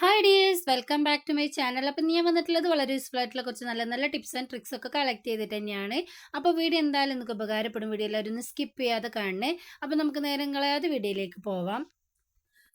Hi dears welcome back to my channel അപ്പം ഞാൻ വന്നിട്ടുള്ളത് വളരെ യൂസ്ഫുൾ ആയിട്ടുള്ള കുറച്ച് നല്ല നല്ല ടിപ്സ് ആൻഡ് ട്രിക്സ് ഒക്കെ കളക്ട് ചെയ്തിട്ട് തന്നെയാണ്. അപ്പോൾ വീഡിയോ എന്തായാലും നിങ്ങൾക്ക് ഉപകാരപ്പെടും. വീഡിയോ എല്ലാവരും ഒന്ന് സ്കിപ്പ് ചെയ്യാതെ കാണണേ. അപ്പോൾ നമുക്ക് നേരം കളയാതെ വീഡിയോയിലേക്ക് പോവാം.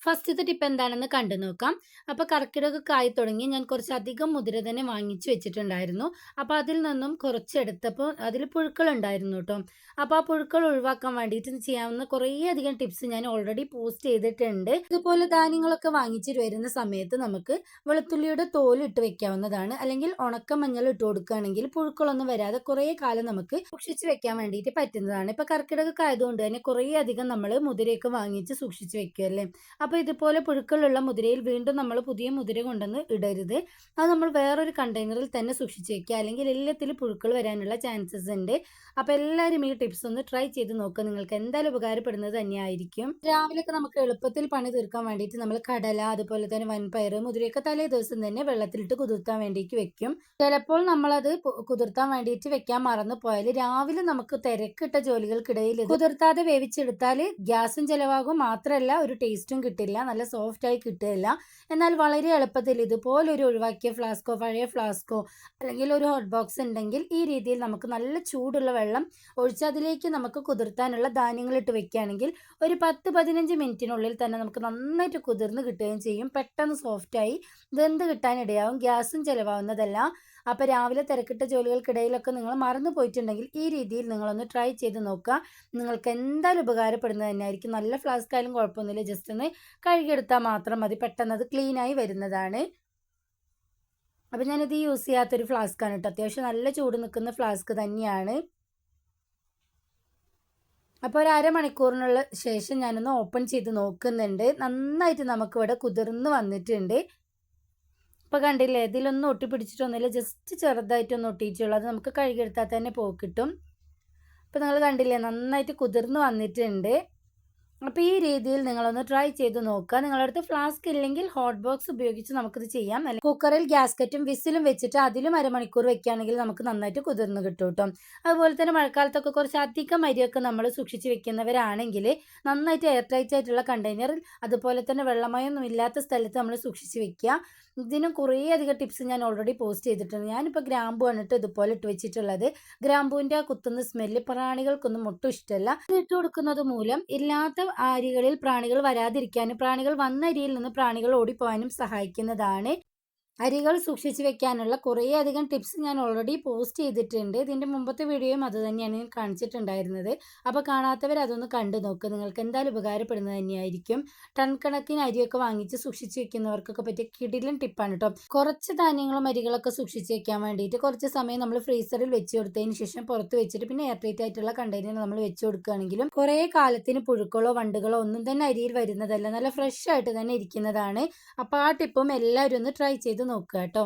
ഫസ്റ്റത്തെ ടിപ്പ് എന്താണെന്ന് കണ്ടു നോക്കാം. അപ്പോൾ കർക്കിടകമൊക്കെ ആയി തുടങ്ങി ഞാൻ കുറച്ചധികം മുതിര തന്നെ വാങ്ങിച്ചു വെച്ചിട്ടുണ്ടായിരുന്നു. അപ്പോൾ അതിൽ നിന്നും കുറച്ചെടുത്തപ്പോൾ അതിൽ പുഴുക്കൾ ഉണ്ടായിരുന്നു കേട്ടോ. അപ്പോൾ ആ പുഴുക്കൾ ഒഴിവാക്കാൻ വേണ്ടിയിട്ട് ചെയ്യാവുന്ന കുറേ അധികം ടിപ്സ് ഞാൻ ഓൾറെഡി പോസ്റ്റ് ചെയ്തിട്ടുണ്ട്. ഇതുപോലെ ധാന്യങ്ങളൊക്കെ വാങ്ങിച്ചിട്ട് വരുന്ന സമയത്ത് നമുക്ക് വെളുത്തുള്ളിയുടെ തോൽ ഇട്ട് വെക്കാവുന്നതാണ്. അല്ലെങ്കിൽ ഉണക്ക മഞ്ഞൾ ഇട്ട് കൊടുക്കുകയാണെങ്കിൽ പുഴുക്കളൊന്നും വരാതെ കുറേ കാലം നമുക്ക് സൂക്ഷിച്ച് വെക്കാൻ വേണ്ടിയിട്ട് പറ്റുന്നതാണ്. ഇപ്പോൾ കർക്കിടകമൊക്കെ ആയതുകൊണ്ട് തന്നെ കുറേ അധികം നമ്മൾ മുതിരയൊക്കെ വാങ്ങിച്ച് സൂക്ഷിച്ച് വെക്കുമല്ലേ അപ്പോൾ ഇതുപോലെ പുഴുക്കളുള്ള മുതിരയിൽ വീണ്ടും നമ്മൾ പുതിയ മുതിര കൊണ്ടുവന്ന് ഇടരുത്. അത് നമ്മൾ വേറൊരു കണ്ടെയ്നറിൽ തന്നെ സൂക്ഷിച്ച് വെക്കുക അല്ലെങ്കിൽ എല്ലാത്തിൽ പുഴുക്കൾ വരാനുള്ള ചാൻസസ് ഉണ്ട്. അപ്പോൾ എല്ലാവരും ഈ ടിപ്സ് ഒന്ന് ട്രൈ ചെയ്ത് നോക്കുക നിങ്ങൾക്ക് എന്തായാലും ഉപകാരപ്പെടുന്നത് തന്നെയായിരിക്കും. രാവിലെയൊക്കെ നമുക്ക് എളുപ്പത്തിൽ പണി തീർക്കാൻ വേണ്ടിയിട്ട് നമ്മൾ കടല അതുപോലെ തന്നെ വൻപയർ മുതിരയൊക്കെ തലേ ദിവസം തന്നെ വെള്ളത്തിലിട്ട് കുതിർത്താൻ വേണ്ടിയിട്ട് വെക്കും. ചിലപ്പോൾ നമ്മളത് കുതിർത്താൻ വേണ്ടിയിട്ട് വെക്കാൻ മറന്നു പോയാൽ രാവിലെ നമുക്ക് തിരക്കിട്ട ജോലികൾക്കിടയിൽ കുതിർത്താതെ വേവിച്ചെടുത്താൽ ഗ്യാസും ചിലവാകും. മാത്രമല്ല ഒരു ടേസ്റ്റും കിട്ടില്ല നല്ല സോഫ്റ്റ് ആയി കിട്ടില്ല എന്നാൽ വളരെ എളുപ്പത്തിൽ ഇതുപോലൊരു ഒഴിവാക്കിയ ഫ്ലാസ്കോ പഴയ ഫ്ലാസ്കോ അല്ലെങ്കിൽ ഒരു ഹോട്ട് ബോക്സ് ഉണ്ടെങ്കിൽ ഈ രീതിയിൽ നമുക്ക് നല്ല ചൂടുള്ള വെള്ളം ഒഴിച്ച് അതിലേക്ക് നമുക്ക് കുതിർത്താനുള്ള ധാന്യങ്ങൾ ഇട്ട് വെക്കുകയാണെങ്കിൽ ഒരു പത്ത് പതിനഞ്ച് മിനിറ്റിനുള്ളിൽ തന്നെ നമുക്ക് നന്നായിട്ട് കുതിർന്ന് കിട്ടുകയും ചെയ്യും. പെട്ടെന്ന് സോഫ്റ്റായി വെന്ത് കിട്ടാനിടയാവും. ഗ്യാസും ചിലവാകുന്നതല്ല അപ്പോൾ രാവിലെ തിരക്കിട്ട ജോലികൾക്കിടയിലൊക്കെ നിങ്ങൾ മറന്നു പോയിട്ടുണ്ടെങ്കിൽ ഈ രീതിയിൽ നിങ്ങളൊന്ന് ട്രൈ ചെയ്ത് നോക്കുക. നിങ്ങൾക്ക് എന്തായാലും ഉപകാരപ്പെടുന്നത് തന്നെയായിരിക്കും. നല്ല ഫ്ലാസ്ക് ആയാലും കുഴപ്പമൊന്നുമില്ല. ജസ്റ്റ് ഒന്ന് കഴുകിയെടുത്താൽ മാത്രം മതി. പെട്ടെന്ന് അത് ക്ലീനായി വരുന്നതാണ്. അപ്പോൾ ഞാനിത് യൂസ് ചെയ്യാത്തൊരു ഫ്ലാസ്ക്കാണ് കേട്ടോ. അത്യാവശ്യം നല്ല ചൂട് നിൽക്കുന്ന ഫ്ലാസ്ക് തന്നെയാണ്. അപ്പോൾ ഒരു അരമണിക്കൂറിനുള്ള ശേഷം ഞാനൊന്ന് ഓപ്പൺ ചെയ്ത് നോക്കുന്നുണ്ട്. നന്നായിട്ട് നമുക്കിവിടെ കുതിർന്ന് വന്നിട്ടുണ്ട്. ഇപ്പോൾ കണ്ടില്ലേ ഇതിലൊന്നും ഒട്ടിപ്പിടിച്ചിട്ടൊന്നുമില്ല. ജസ്റ്റ് ചെറുതായിട്ടൊന്ന് ഒട്ടിയിട്ടുള്ളൂ അത് നമുക്ക് കഴുകിയെടുത്താൽ തന്നെ പോക്കിട്ടും. ഇപ്പോൾ നിങ്ങൾ കണ്ടില്ലേ നന്നായിട്ട് കുതിർന്ന് വന്നിട്ടുണ്ട്. അപ്പോൾ ഈ രീതിയിൽ നിങ്ങളൊന്ന് ട്രൈ ചെയ്ത് നോക്കുക. നിങ്ങളുടെ അടുത്ത് ഫ്ലാസ്ക് ഇല്ലെങ്കിൽ ഹോട്ട് ബോക്സ് ഉപയോഗിച്ച് നമുക്കിത് ചെയ്യാം. അല്ലെങ്കിൽ കുക്കറിൽ ഗ്യാസ്കറ്റും വിസിലും വെച്ചിട്ട് അതിലും അരമണിക്കൂർ വെക്കുകയാണെങ്കിൽ നമുക്ക് നന്നായിട്ട് കുതിർന്ന് കിട്ടും കേട്ടോ. അതുപോലെ തന്നെ മഴക്കാലത്തൊക്കെ കുറച്ച് അധികം അരിയൊക്കെ നമ്മൾ സൂക്ഷിച്ച് വെക്കുന്നവരാണെങ്കിൽ നന്നായിട്ട് എയർ ടൈറ്റ് ആയിട്ടുള്ള കണ്ടെയ്നറിൽ അതുപോലെ തന്നെ വെള്ളമയൊന്നും ഇല്ലാത്ത സ്ഥലത്ത് നമ്മൾ സൂക്ഷിച്ച് വെക്കുക. ഇതിനും കുറേ അധികം ടിപ്സ് ഞാൻ ഓൾറെഡി പോസ്റ്റ് ചെയ്തിട്ടുണ്ട്. ഞാനിപ്പോൾ ഗ്രാമ്പു വന്നിട്ട് ഇതുപോലെ ഇട്ട് വെച്ചിട്ടുള്ളത്. ഗ്രാമ്പുവിന്റെ ആ കുത്തുന്ന സ്മെല്ല് പ്രാണികൾക്കൊന്നും ഒട്ടും ഇഷ്ടമല്ല. ഇട്ട് കൊടുക്കുന്നത് മൂലം ഇല്ലാത്ത അരികളിൽ പ്രാണികൾ വരാതിരിക്കാനും പ്രാണികൾ വന്ന അരിയിൽ നിന്ന് പ്രാണികൾ ഓടിപ്പോകാനും സഹായിക്കുന്നതാണ്. അരികൾ സൂക്ഷിച്ച് വെക്കാനുള്ള കുറേയധികം ടിപ്സ് ഞാൻ ഓൾറെഡി പോസ്റ്റ് ചെയ്തിട്ടുണ്ട്. ഇതിന്റെ മുമ്പത്തെ വീഡിയോയും അത് തന്നെയാണ് ഞാൻ കാണിച്ചിട്ടുണ്ടായിരുന്നത്. അപ്പോൾ കാണാത്തവർ അതൊന്ന് കണ്ടു നോക്കുക നിങ്ങൾക്ക് എന്തായാലും ഉപകാരപ്പെടുന്നത് തന്നെയായിരിക്കും. ടൺ കണക്കിന് അരിയൊക്കെ വാങ്ങിച്ച് സൂക്ഷിച്ച് വെക്കുന്നവർക്കൊക്കെ പറ്റിയ കിടിലൻ ടിപ്പാണ് കേട്ടോ കുറച്ച് ധാന്യങ്ങളും അരികളൊക്കെ സൂക്ഷിച്ച് വെക്കാൻ വേണ്ടിയിട്ട് കുറച്ച് സമയം നമ്മൾ ഫ്രീസറിൽ വെച്ച് കൊടുത്തതിന് ശേഷം പുറത്ത് വെച്ചിട്ട് പിന്നെ എയർ ടൈറ്റ് ആയിട്ടുള്ള കണ്ടെയ്നർ നമ്മൾ വെച്ച് കൊടുക്കുകയാണെങ്കിലും കുറേ കാലത്തിന് പുഴുക്കളോ വണ്ടുകളോ ഒന്നും തന്നെ അരിയിൽ വരുന്നതല്ല. നല്ല ഫ്രഷ് ആയിട്ട് തന്നെ ഇരിക്കുന്നതാണ്. അപ്പോൾ ആ ടിപ്പും എല്ലാവരും ഒന്ന് ട്രൈ ചെയ്ത് നോക്കുക കേട്ടോ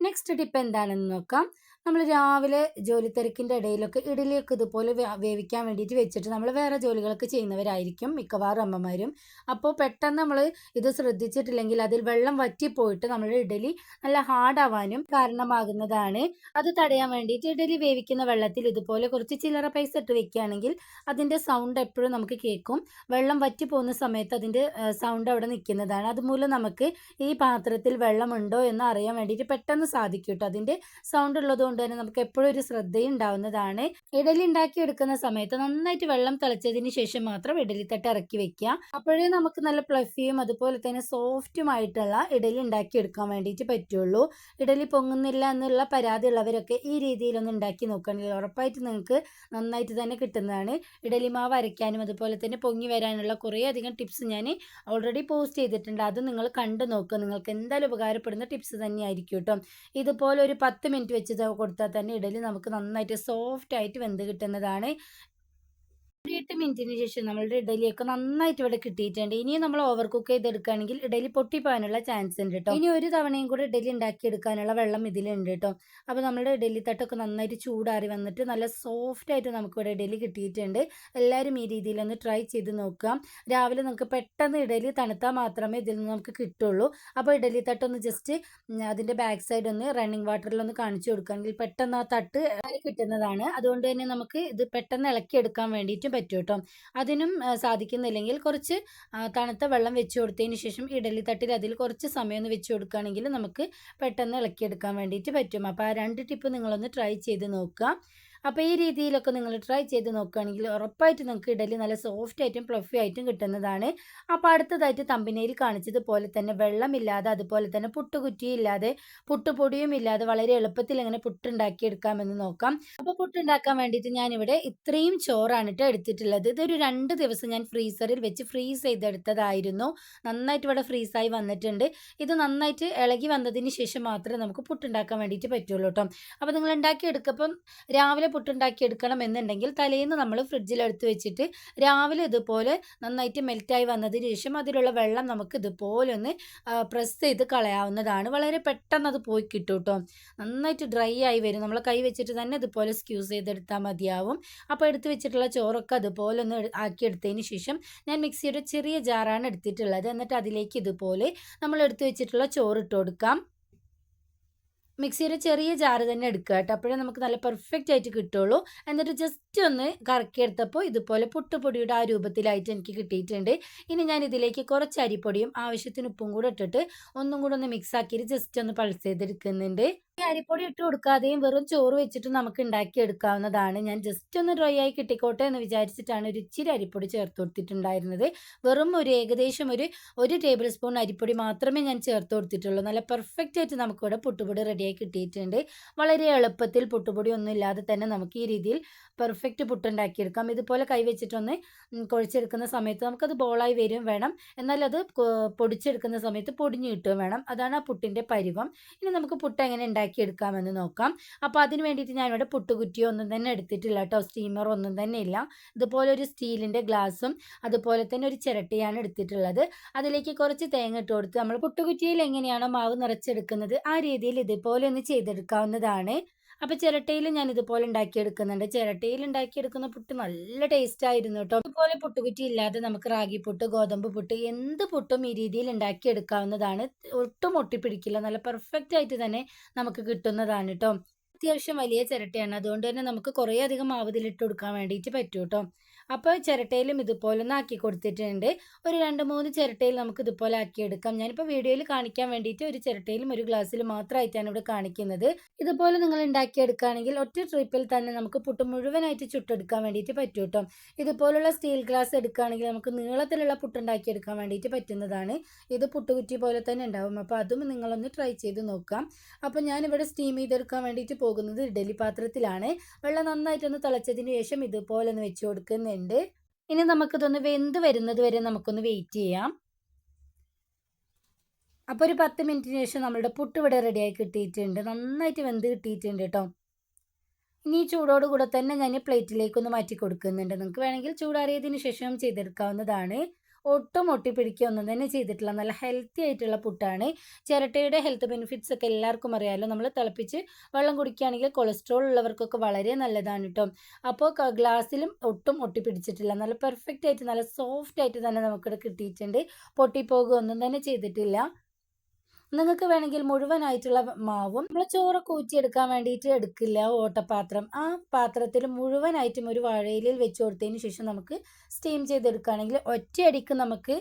നെക്സ്റ്റ് ടിപ്പ് എന്താണെന്ന് നോക്കാം. നമ്മൾ രാവിലെ ജോലി തിരക്കിന്റെ ഇടയിലൊക്കെ ഇഡലിയൊക്കെ ഇതുപോലെ വേവിക്കാൻ വേണ്ടിയിട്ട് വെച്ചിട്ട് നമ്മൾ വേറെ ജോലികളൊക്കെ ചെയ്യുന്നവരായിരിക്കും മിക്കവാറും അമ്മമാരും. അപ്പോൾ പെട്ടെന്ന് നമ്മൾ ഇത് ശ്രദ്ധിച്ചിട്ടില്ലെങ്കിൽ അതിൽ വെള്ളം വറ്റിപ്പോയിട്ട് നമ്മുടെ ഇഡലി നല്ല ഹാർഡാവാനും കാരണമാകുന്നതാണ്. അത് തടയാൻ വേണ്ടിയിട്ട് ഇഡലി വേവിക്കുന്ന വെള്ളത്തിൽ ഇതുപോലെ കുറച്ച് ചില്ലറ പൈസ ഇട്ട് വെക്കുകയാണെങ്കിൽ അതിന്റെ സൗണ്ട് എപ്പോഴും നമുക്ക് കേൾക്കും. വെള്ളം വറ്റി പോകുന്ന സമയത്ത് അതിന്റെ സൗണ്ട് അവിടെ നിൽക്കുന്നതാണ്. അതുമൂലം നമുക്ക് ഈ പാത്രത്തിൽ വെള്ളമുണ്ടോ എന്ന് അറിയാൻ വേണ്ടിയിട്ട് പെട്ടെന്ന് സാധിക്കും കേട്ടോ. അതിന്റെ സൗണ്ട് ഉള്ളത് കൊണ്ട് തന്നെ നമുക്ക് എപ്പോഴും ഒരു ശ്രദ്ധയും ഉണ്ടാവുന്നതാണ് ഇഡലി ഉണ്ടാക്കി എടുക്കുന്ന സമയത്ത് നന്നായിട്ട് വെള്ളം തിളച്ചതിന് ശേഷം മാത്രം ഇഡലി തട്ട് ഇറക്കി വെക്കുക. അപ്പോഴേ നമുക്ക് നല്ല പ്ലഫിയും അതുപോലെ തന്നെ സോഫ്റ്റുമായിട്ടുള്ള ഇഡലി ഉണ്ടാക്കി എടുക്കാൻ വേണ്ടിയിട്ട് പറ്റുള്ളൂ. ഇഡലി പൊങ്ങുന്നില്ല എന്നുള്ള പരാതി ഉള്ളവരൊക്കെ ഈ രീതിയിലൊന്ന് ഉണ്ടാക്കി നോക്കുകയാണെങ്കിൽ ഉറപ്പായിട്ട് നിങ്ങൾക്ക് നന്നായിട്ട് തന്നെ കിട്ടുന്നതാണ്. ഇഡലി മാവ് അരയ്ക്കാനും അതുപോലെ തന്നെ പൊങ്ങി വരാനുള്ള കുറേ അധികം ടിപ്സ് ഞാൻ ഓൾറെഡി പോസ്റ്റ് ചെയ്തിട്ടുണ്ട്. അത് നിങ്ങൾ കണ്ടു നോക്കുക. നിങ്ങൾക്ക് എന്തായാലും ഉപകാരപ്പെടുന്ന ടിപ്സ് തന്നെയായിരിക്കും കേട്ടോ. ഇതുപോലെ ഒരു പത്ത് മിനിറ്റ് വെച്ച് കൊടുത്താൽ തന്നെ ഇഡലി നമുക്ക് നന്നായിട്ട് സോഫ്റ്റ് ആയിട്ട് വെന്ത് കിട്ടുന്നതാണ്. എട്ട് മിനിറ്റിന് ശേഷം നമ്മളുടെ ഇഡലിയൊക്കെ നന്നായിട്ട് ഇവിടെ കിട്ടിയിട്ടുണ്ട്. ഇനി നമ്മൾ ഓവർ കുക്ക് ചെയ്തെടുക്കുകയാണെങ്കിൽ ഇഡലി പൊട്ടിപ്പോകാനുള്ള ചാൻസ് ഉണ്ട് കേട്ടോ ഇനി ഒരു തവണയും കൂടി ഇഡലി ഉണ്ടാക്കി എടുക്കാനുള്ള വെള്ളം ഇതിലുണ്ട് കേട്ടോ അപ്പോൾ നമ്മുടെ ഇഡലി തട്ടൊക്കെ നന്നായിട്ട് ചൂടാറി വന്നിട്ട് നല്ല സോഫ്റ്റ് ആയിട്ട് നമുക്ക് ഇവിടെ ഇഡലി കിട്ടിയിട്ടുണ്ട്. എല്ലാവരും ഈ രീതിയിലൊന്ന് ട്രൈ ചെയ്ത് നോക്കുക. രാവിലെ നമുക്ക് പെട്ടെന്ന് ഇഡലി തണുത്താൽ മാത്രമേ ഇതിൽ നിന്ന് നമുക്ക് കിട്ടുള്ളൂ. അപ്പോൾ ഇഡലി തട്ടൊന്ന് ജസ്റ്റ് അതിന്റെ ബാക്ക് സൈഡ് ഒന്ന് റണ്ണിങ് വാട്ടറിലൊന്ന് കാണിച്ചു കൊടുക്കുകയാണെങ്കിൽ പെട്ടെന്ന് ആ തട്ട് കിട്ടുന്നതാണ്. അതുകൊണ്ട് തന്നെ നമുക്ക് ഇത് പെട്ടെന്ന് ഇളക്കി എടുക്കാൻ വേണ്ടിയിട്ട് വേണ്ടിയിട്ട് പറ്റും കേട്ടോ. അതിനും സാധിക്കുന്നില്ലെങ്കിൽ കുറച്ച് തണുത്ത വെള്ളം വെച്ച് കൊടുത്തതിന് ശേഷം ഇഡലി തട്ടിൽ അതിൽ കുറച്ച് സമയം ഒന്ന് വെച്ച് കൊടുക്കുകയാണെങ്കിൽ നമുക്ക് പെട്ടെന്ന് ഇളക്കിയെടുക്കാൻ വേണ്ടിയിട്ട് പറ്റും. അപ്പോൾ ആ രണ്ട് ടിപ്പ് നിങ്ങളൊന്ന് ട്രൈ ചെയ്ത് നോക്കുക. അപ്പോൾ ഈ രീതിയിലൊക്കെ നിങ്ങൾ ട്രൈ ചെയ്ത് നോക്കുകയാണെങ്കിൽ ഉറപ്പായിട്ട് നിങ്ങൾക്ക് ഇഡലി നല്ല സോഫ്റ്റ് ആയിട്ടും പ്ലഫി ആയിട്ടും കിട്ടുന്നതാണ്. അപ്പോൾ അടുത്തതായിട്ട് തമ്പിനയിൽ കാണിച്ചതുപോലെ തന്നെ വെള്ളമില്ലാതെ അതുപോലെ തന്നെ പുട്ടുകുറ്റിയില്ലാതെ പുട്ടുപൊടിയും ഇല്ലാതെ വളരെ എളുപ്പത്തിൽ എങ്ങനെ പുട്ടുണ്ടാക്കിയെടുക്കാമെന്ന് നോക്കാം. അപ്പോൾ പുട്ടുണ്ടാക്കാൻ വേണ്ടിയിട്ട് ഞാനിവിടെ ഇത്രയും ചോറാണ് കേട്ടോ എടുത്തിട്ടുള്ളത്. ഇതൊരു രണ്ട് ദിവസം ഞാൻ ഫ്രീസറിൽ വെച്ച് ഫ്രീസ് ചെയ്തെടുത്തതായിരുന്നു. നന്നായിട്ട് ഇവിടെ ഫ്രീസായി വന്നിട്ടുണ്ട്. ഇത് നന്നായിട്ട് ഇളകി വന്നതിന് ശേഷം മാത്രമേ നമുക്ക് പുട്ടുണ്ടാക്കാൻ വേണ്ടിയിട്ട് പറ്റുള്ളൂ കേട്ടോ അപ്പോൾ നിങ്ങൾ ഉണ്ടാക്കിയെടുക്കപ്പം രാവിലെ പുട്ടുണ്ടാക്കി എടുക്കണം എന്നുണ്ടെങ്കിൽ തലേന്ന് നമ്മൾ ഫ്രിഡ്ജിൽ എടുത്ത് വെച്ചിട്ട് രാവിലെ ഇതുപോലെ നന്നായിട്ട് മെൽറ്റായി വന്നതിന് ശേഷം അതിലുള്ള വെള്ളം നമുക്ക് ഇതുപോലെ ഒന്ന് പ്രസ് ചെയ്ത് കളയാവുന്നതാണ്. വളരെ പെട്ടെന്ന് അത് പോയി കിട്ടും കേട്ടോ. നന്നായിട്ട് ഡ്രൈ ആയി വരും. നമ്മൾ കൈ വെച്ചിട്ട് തന്നെ ഇതുപോലെ സ്ക്യൂസ് ചെയ്തെടുത്താൽ മതിയാവും. അപ്പോൾ എടുത്ത് വെച്ചിട്ടുള്ള ചോറൊക്കെ അതുപോലെ ഒന്ന് ആക്കിയെടുത്തതിന് ശേഷം ഞാൻ മിക്സിയുടെ ചെറിയ ജാറാണ് എടുത്തിട്ടുള്ളത്. എന്നിട്ട് അതിലേക്ക് ഇതുപോലെ നമ്മൾ എടുത്ത് വെച്ചിട്ടുള്ള ചോറ് ഇട്ട് കൊടുക്കാം. മിക്സിയുടെ ചെറിയ ജാറ് തന്നെ എടുക്കുക കേട്ടോ. അപ്പോഴേ നമുക്ക് നല്ല പെർഫെക്റ്റ് ആയിട്ട് കിട്ടുള്ളൂ. എന്നിട്ട് ജസ്റ്റ് ഒന്ന് കറക്കിയെടുത്തപ്പോൾ ഇതുപോലെ പുട്ടുപൊടിയുടെ ആ രൂപത്തിലായിട്ട് എനിക്ക് കിട്ടിയിട്ടുണ്ട്. ഇനി ഞാൻ ഇതിലേക്ക് കുറച്ച് അരിപ്പൊടിയും ആവശ്യത്തിന് ഉപ്പും കൂടെ ഇട്ടിട്ട് ഒന്നും കൂടെ ഒന്ന് മിക്സ് ആക്കിയിട്ട് ജസ്റ്റ് ഒന്ന് പൾസ് ചെയ്തെടുക്കുന്നുണ്ട്. ഈ അരിപ്പൊടി ഇട്ട് കൊടുക്കാതെയും വെറും ചോറ് വെച്ചിട്ട് നമുക്ക് ഉണ്ടാക്കി എടുക്കാവുന്നതാണ് ഞാൻ ജസ്റ്റ് ഒന്ന് ഡ്രൈ ആയി കിട്ടിക്കോട്ടെ എന്ന് വിചാരിച്ചിട്ടാണ് ഒരു ഇച്ചിരി അരിപ്പൊടി ചേർത്ത് കൊടുത്തിട്ടുണ്ടായിരുന്നത്. വെറും ഒരു ഏകദേശം ഒരു ഒരു ടേബിൾ സ്പൂൺ അരിപ്പൊടി മാത്രമേ ഞാൻ ചേർത്ത് കൊടുത്തിട്ടുള്ളൂ. നല്ല പെർഫെക്റ്റ് ആയിട്ട് നമുക്കിവിടെ പുട്ടുപൊടി റെഡിയായി കിട്ടിയിട്ടുണ്ട്. വളരെ എളുപ്പത്തിൽ പുട്ടുപൊടി ഒന്നും ഇല്ലാതെ തന്നെ നമുക്ക് ഈ രീതിയിൽ പെർഫെക്റ്റ് പുട്ടുണ്ടാക്കിയെടുക്കാം. ഇതുപോലെ കൈവച്ചിട്ടൊന്ന് കുഴച്ചെടുക്കുന്ന സമയത്ത് നമുക്കത് ബോളായി വരും വേണം. എന്നാൽ അത് പൊടിച്ചെടുക്കുന്ന സമയത്ത് പൊടിഞ്ഞു കിട്ടുകയും വേണം. അതാണ് ആ പുട്ടിന്റെ പരിവം. ഇനി നമുക്ക് പുട്ട് എങ്ങനെ ഉണ്ടാക്കിയെടുക്കാമെന്ന് നോക്കാം. അപ്പോൾ അതിന് വേണ്ടിയിട്ട് ഞാനിവിടെ പുട്ടുകുറ്റിയോ ഒന്നും തന്നെ എടുത്തിട്ടില്ല കേട്ടോ. സ്റ്റീമർ ഒന്നും തന്നെ ഇല്ല. ഇതുപോലെ ഒരു സ്റ്റീലിന്റെ ഗ്ലാസും അതുപോലെ തന്നെ ഒരു ചിരട്ടിയാണ് എടുത്തിട്ടുള്ളത്. അതിലേക്ക് കുറച്ച് തേങ്ങ ഇട്ട് കൊടുത്ത് നമ്മൾ പുട്ടുകുറ്റിയിൽ എങ്ങനെയാണോ മാവ് നിറച്ചെടുക്കുന്നത് ആ രീതിയിൽ ഇതുപോലെ ഒന്ന് ചെയ്തെടുക്കാവുന്നതാണ്. അപ്പോൾ ചിരട്ടയിൽ ഞാൻ ഇതുപോലെ ഉണ്ടാക്കിയെടുക്കുന്നുണ്ട്. ചിരട്ടയിൽ ഉണ്ടാക്കിയെടുക്കുന്ന പുട്ട് നല്ല ടേസ്റ്റ് ആയിരുന്നു കേട്ടോ. ഇതുപോലെ പുട്ടുകുറ്റി ഇല്ലാതെ നമുക്ക് റാഗി പുട്ട് ഗോതമ്പ് പുട്ട് എന്ത് പുട്ടും ഈ രീതിയിൽ ഉണ്ടാക്കിയെടുക്കാവുന്നതാണ്. ഒട്ടും ഒട്ടിപ്പിടിക്കില്ല. നല്ല പെർഫെക്റ്റ് ആയിട്ട് തന്നെ നമുക്ക് കിട്ടുന്നതാണ് കേട്ടോ. അത്യാവശ്യം വലിയ ചിരട്ടയാണ്. അതുകൊണ്ട് തന്നെ നമുക്ക് കുറേ അധികം മാവതിലിട്ട് കൊടുക്കാൻ വേണ്ടിയിട്ട് പറ്റും കേട്ടോ അപ്പോൾ ചിരട്ടയിലും ഇതുപോലെ ഒന്ന് ആക്കി കൊടുത്തിട്ടുണ്ട്. ഒരു രണ്ട് മൂന്ന് ചിരട്ടയിൽ നമുക്ക് ഇതുപോലെ ആക്കിയെടുക്കാം ഞാനിപ്പോൾ വീഡിയോയിൽ കാണിക്കാൻ വേണ്ടിയിട്ട് ഒരു ചിരട്ടയിലും ഒരു ഗ്ലാസ്സിലും മാത്രമായിട്ടാണ് ഇവിടെ കാണിക്കുന്നത്. ഇതുപോലെ നിങ്ങൾ ഉണ്ടാക്കിയെടുക്കുകയാണെങ്കിൽ ഒറ്റ ട്രിപ്പിൽ തന്നെ നമുക്ക് പുട്ട് മുഴുവനായിട്ട് ചുട്ടെടുക്കാൻ വേണ്ടിയിട്ട് പറ്റും കേട്ടോ ഇതുപോലുള്ള സ്റ്റീൽ ഗ്ലാസ് എടുക്കുകയാണെങ്കിൽ നമുക്ക് നീളത്തിലുള്ള പുട്ടുണ്ടാക്കിയെടുക്കാൻ വേണ്ടിയിട്ട് പറ്റുന്നതാണ്. ഇത് പുട്ടുകുറ്റി പോലെ തന്നെ ഉണ്ടാവും. അപ്പോൾ അതും നിങ്ങളൊന്ന് ട്രൈ ചെയ്ത് നോക്കാം. അപ്പോൾ ഞാനിവിടെ സ്റ്റീം ചെയ്തെടുക്കാൻ വേണ്ടിയിട്ട് പോകുന്നത് ഇഡലി പാത്രത്തിലാണ്. വെള്ളം നന്നായിട്ടൊന്ന് തിളച്ചതിന് ശേഷം ഇതുപോലെ ഒന്ന് വെച്ച് കൊടുക്കുന്നുണ്ട്. ഇനി നമുക്കിതൊന്ന് വെന്ത് വരുന്നത് വരെ നമുക്കൊന്ന് വെയിറ്റ് ചെയ്യാം. അപ്പോൾ ഒരു പത്ത് മിനിറ്റിന് ശേഷം നമ്മളുടെ പുട്ട് ഇവിടെ റെഡിയായി കിട്ടിയിട്ടുണ്ട്. നന്നായിട്ട് വെന്ത് കിട്ടിയിട്ടുണ്ട് കേട്ടോ ഇനി ഈ ചൂടോട് കൂടെ തന്നെ ഞാൻ പ്ലേറ്റിലേക്കൊന്ന് മാറ്റി കൊടുക്കുന്നുണ്ട്. നിങ്ങൾക്ക് വേണമെങ്കിൽ ചൂടാറിയതിന് ശേഷം ചെയ്തെടുക്കാവുന്നതാണ്. ഒട്ടും ഒട്ടിപ്പിടിക്കുകയൊന്നും തന്നെ ചെയ്തിട്ടില്ല. നല്ല ഹെൽത്തി ആയിട്ടുള്ള പുട്ടാണ് ചിരട്ടയുടെ ഹെൽത്ത് ബെനിഫിറ്റ്സ് ഒക്കെ എല്ലാവർക്കും അറിയാമല്ലോ നമ്മൾ തിളപ്പിച്ച് വെള്ളം കുടിക്കുകയാണെങ്കിൽ കൊളസ്ട്രോൾ ഉള്ളവർക്കൊക്കെ വളരെ നല്ലതാണ് കേട്ടോ അപ്പോൾ ഗ്ലാസ്സിലും ഒട്ടും ഒട്ടിപ്പിടിച്ചിട്ടില്ല. നല്ല പെർഫെക്റ്റ് ആയിട്ട് നല്ല സോഫ്റ്റ് ആയിട്ട് തന്നെ നമുക്കിവിടെ കിട്ടിയിട്ടുണ്ട്. പൊട്ടിപ്പോകുകയൊന്നും തന്നെ ചെയ്തിട്ടില്ല. നിങ്ങൾക്ക് വേണമെങ്കിൽ മുഴുവനായിട്ടുള്ള മാവും നമ്മൾ ചോറ് കൂച്ചിയെടുക്കാൻ വേണ്ടിയിട്ട് എടുക്കില്ല. ഓട്ടപാത്രം. ആ പാത്രത്തിൽ മുഴുവനായിട്ടും ഒരു വാഴയിലിൽ വെച്ച് കൊടുത്തതിന് ശേഷം നമുക്ക് സ്റ്റീം ചെയ്തെടുക്കുകയാണെങ്കിൽ ഒറ്റയടിക്ക് നമുക്ക്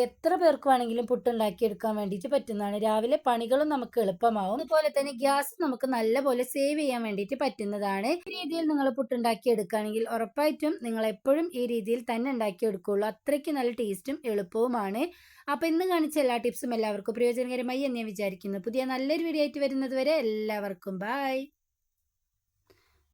എത്ര പേർക്ക് വേണമെങ്കിലും പുട്ടുണ്ടാക്കിയെടുക്കാൻ വേണ്ടിയിട്ട് പറ്റുന്നതാണ്. രാവിലെ പണികളും നമുക്ക് എളുപ്പമാവും. അതുപോലെ തന്നെ ഗ്യാസ് നമുക്ക് നല്ലപോലെ സേവ് ചെയ്യാൻ വേണ്ടിയിട്ട് പറ്റുന്നതാണ്. ഈ രീതിയിൽ നിങ്ങൾ പുട്ടുണ്ടാക്കി എടുക്കുകയാണെങ്കിൽ ഉറപ്പായിട്ടും നിങ്ങൾ എപ്പോഴും ഈ രീതിയിൽ തന്നെ ഉണ്ടാക്കി എടുക്കുകയുള്ളൂ അത്രയ്ക്ക് നല്ല ടേസ്റ്റും എളുപ്പവുമാണ്. അപ്പോൾ ഇന്ന് കാണിച്ച എല്ലാ ടിപ്സും എല്ലാവർക്കും പ്രയോജനകരമായി എന്ന് ഞാൻ വിചാരിക്കുന്നു. പുതിയ നല്ലൊരു വീഡിയോ ആയിട്ട് വരുന്നത് വരെ എല്ലാവർക്കും ബായ്